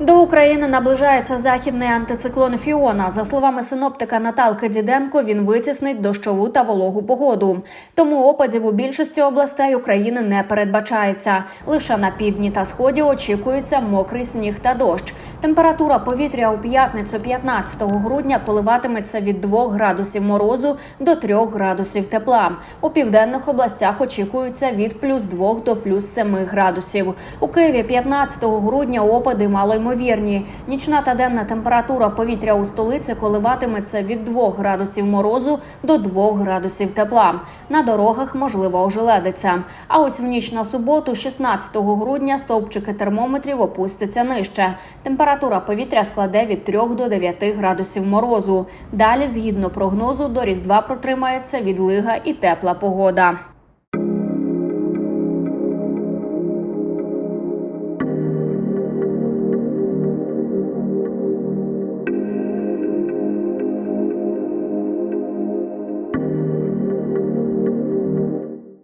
До України наближається західний антициклон Фіона. За словами синоптика Наталки Діденко, він витіснить дощову та вологу погоду. Тому опадів у більшості областей України не передбачається. Лише на півдні та сході очікується мокрий сніг та дощ. Температура повітря у п'ятницю 15 грудня коливатиметься від 2 градусів морозу до 3 градусів тепла. У південних областях очікується від плюс 2 до плюс 7 градусів. У Києві 15 грудня опади малоймовірні. Нічна та денна температура повітря у столиці коливатиметься від 2 градусів морозу до 2 градусів тепла. На дорогах можлива ожеледиця. А ось в ніч на суботу, 16 грудня, стовпчики термометрів опустяться нижче. Температура повітря складе від 3 до 9 градусів морозу. Далі, згідно прогнозу, до Різдва протримається відлига і тепла погода.